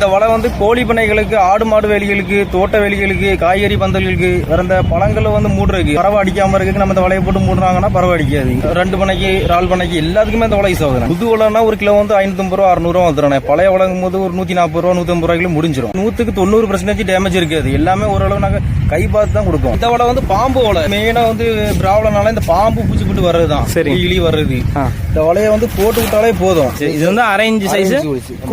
இந்த வலை வந்து கோழி பண்ணைகளுக்கு ஆடு மாடு வேலிகளுக்கு தோட்ட வேலிகளுக்கு காய்கறி பந்தல்களுக்கு வேற இந்த பழங்களை வந்து மூடுறதுக்கு. பறவை அடிக்காம இருக்கு நம்ம இந்த வலையை போட்டு மூடுறாங்கன்னா பறவை அடிக்காது. ரெண்டு பண்ணைக்கு இறால் பண்ணைக்கு எல்லாத்துக்குமே இந்த வலை யூஸ் ஆகுது புது வலைனா ஒரு கிலோ வந்து ஐநூத்தம்பது ரூபா அறுநூறுவா வந்துடும் பழைய வளங்கும் போது ஒரு நூத்தி நாற்பது ரூபா நூத்தம்பது ரூபாய்க்குள்ள முடிஞ்சிடும் நூத்துக்கு தொண்ணூறு பர்சன்டேஜ் டேமேஜ் இருக்காது. எல்லாமே ஓரளவு நாங்க கை பார்த்து தான் கொடுக்கும் இந்த வலை வந்து பாம்பு வலை. மெயினா வந்து பிராவலனால இந்த பாம்பு பூச்சி போட்டு வர்றதுதான். சரி. இலி வர்றது. இந்த வலையை வந்து போட்டு விட்டாலே போதும். இது வந்து அரை இன்ச்சு சைஸ்.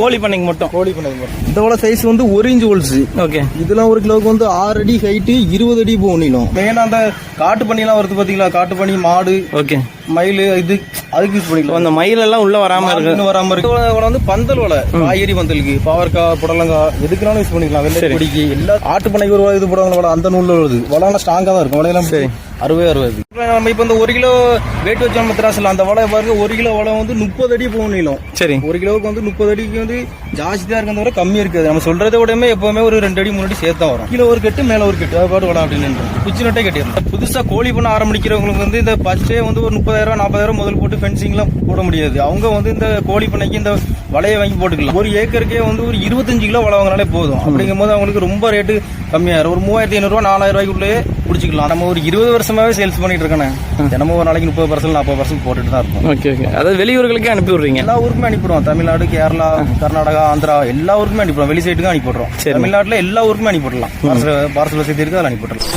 கோழி பண்ணைக்கு மட்டும். கோழி பண்ணை இந்த வலை சைஸ் வந்து ஒரு இன்ச் ஹோல்ஸ் ஓகே இதெல்லாம் ஒரு கிலோவுக்கு வந்து ஆறு அடி ஹைட்டு இருபது அடி போகும் நீளம் மெயினா அந்த காட்டு பண்ணிலாம் வருது பாத்தீங்களா? காட்டு பண்ணி மாடு ஓகே மயில் இது அதுக்கு யூஸ் பண்ணிக்கலாம். அந்த மயில் எல்லாம் உள்ள வராம இருக்கு. வராம இருக்கு. வலை வந்து பந்தல் வலை. காய்கறி பந்தலுக்கு பாவற்காய் புடலங்காய் எதுக்குனாலும் யூஸ் பண்ணிக்கலாம். வெள்ளை பொடிக்கு எல்லா ஆட்டு பண்ணைக்கு ஒரு இது போடுவாங்க வலை அந்த நூல்ல வருது. வலைனா ஸ்ட்ராங்கா தான் இருக்கும். வலையெல்லாம் சரி. அறுபது அறுபது. நம்ம இப்ப இந்த ஒரு கிலோ வெயிட் வச்ச நம்ம திராசில் அந்த வலை பாருங்க ஒரு கிலோ வலை வந்து முப்பது அடி போகும் நீளம். சரி. ஒரு கிலோவுக்கு வந்து முப்பது அடிக்கு வந்து ஜாஸ்தி தான் இருக்கிறத விட கம்மியா இருக்காது. நம்ம சொல்றதை விடமே எப்பவுமே ஒரு ரெண்டு அடி மூணு அடி சேர்த்து வரும். கிலோ ஒரு கட்டு மேல ஒரு கட்டு. அது பாட்டு அப்படின்னு குச்சி நட்டே கட்டிடலாம். புதுசா கோழி பண்ண ஆரம்பிக்கிறவங்களுக்கு வந்து இந்த பச்சே வந்து ஒரு முப்பதாயிரம் நாற்பதாயிரம் முதல் போட்டு ஃபென்சிங்லாம் போட முடியாது. அவங்க வந்து இந்த கோழி பண்ணைக்கு இந்த வலையை வாங்கி போட்டுக்கலாம். ஒரு ஏக்கருக்கே வந்து ஒரு இருபத்தஞ்சு கிலோ வலை வாங்கினாலே போதும். அப்படிங்கும் போது அவங்களுக்கு ரொம்ப ரேட்டு கம்மியாயிரும். ஒரு மூவாயிரத்தி ஐநூறுரூவா நாலாயிரம் ரூபாய்க்குள்ளேயே பிடிச்சிக்கலாம். நம்ம ஒரு இருபது வருஷமாவே சேல்ஸ் பண்ணிட்டு இருக்கேன் தினமும் ஒரு நாளைக்கு முப்பது பர்சன்ட் நாற்பது பர்சன்ட் போட்டுட்டு தான் இருப்போம் ஓகே ஓகே. அதாவது வெளியூர்களுக்கே அனுப்பி விடுறீங்க. எல்லா ஊருக்குமே அனுப்பிடுவோம். தமிழ்நாடு கேரளா கர்நாடகா ஆந்திரா எல்லா ஊருக்குமே அனுப்பிடுவோம். வெளி சைட்டுக்கும் அனுப்பிடுறோம். தமிழ்நாட்டுல எல்லா ஊருக்குமே அனுப்பிடலாம். பார்சல் வசதி இருக்கு அதில் அனுப்பிடலாம்.